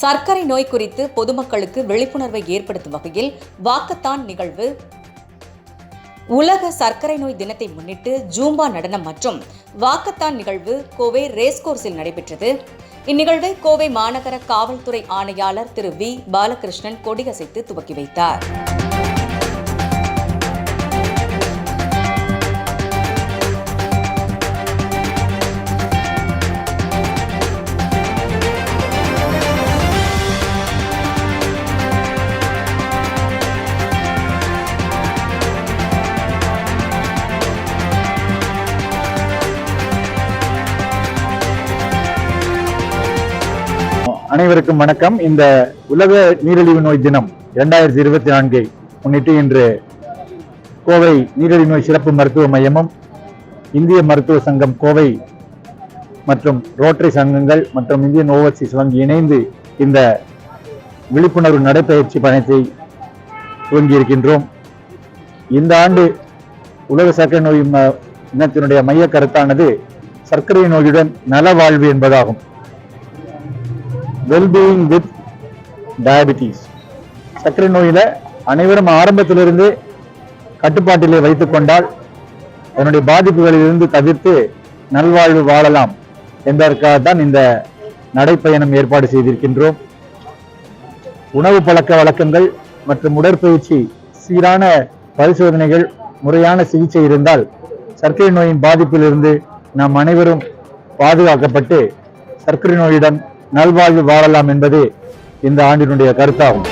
சர்க்கரை நோய் குறித்து பொதுமக்களுக்கு விழிப்புணர்வை ஏற்படுத்தும் வகையில் வாக்கத்தான் நிகழ்வு. உலக சர்க்கரை நோய் தினத்தை முன்னிட்டு ஜூம்பா நடனம் மற்றும் வாக்கத்தான் நிகழ்வு கோவை ரேஸ்கோர்ஸில் நடைபெற்றது. இந்நிகழ்வை கோவை மாநகர காவல்துறை ஆணையாளர் திரு வி. பாலகிருஷ்ணன் கொடியசைத்து துவக்கி வைத்தார். அனைவருக்கும் வணக்கம். இந்த உலக நீரிழிவு நோய் தினம் இரண்டாயிரத்தி இருபத்தி நான்கை முன்னிட்டு இன்று கோவை நீரிழிவு நோய் சிறப்பு மருத்துவ மையமும் இந்திய மருத்துவ சங்கம் கோவை மற்றும் ரோட்டரி சங்கங்கள் மற்றும் இந்தியன் ஓவர்சீஸ் வங்கி இணைந்து இந்த விழிப்புணர்வு நடைபயிற்சி பயணத்தை துவங்கியிருக்கின்றோம். இந்த ஆண்டு உலக சர்க்கரை நோய் ம- மைய கருத்தானது சர்க்கரை நோயுடன் நலவாழ்வு என்பதாகும். வெல்பீயிங் வித் டயபிட்டிஸ் சர்க்கரை நோயில அனைவரும் ஆரம்பத்திலிருந்து கட்டுப்பாட்டிலே வைத்துக் கொண்டால் அதனுடைய பாதிப்புகளிலிருந்து தவிர்த்து நல்வாழ்வு வாழலாம் என்பதற்காக தான் இந்த நடைப்பயணம் ஏற்பாடு செய்திருக்கின்றோம். உணவு பழக்க வழக்கங்கள் மற்றும் உடற்பயிற்சி சீரான பரிசோதனைகள் முறையான சிகிச்சை இருந்தால் சர்க்கரை நோயின் பாதிப்பிலிருந்து நாம் அனைவரும் பாதுகாக்கப்பட்டு சர்க்கரை நோயுடன் நல்வாழ்வு வாழலாம் என்பதே இந்த ஆண்டினுடைய கருத்தாகும்.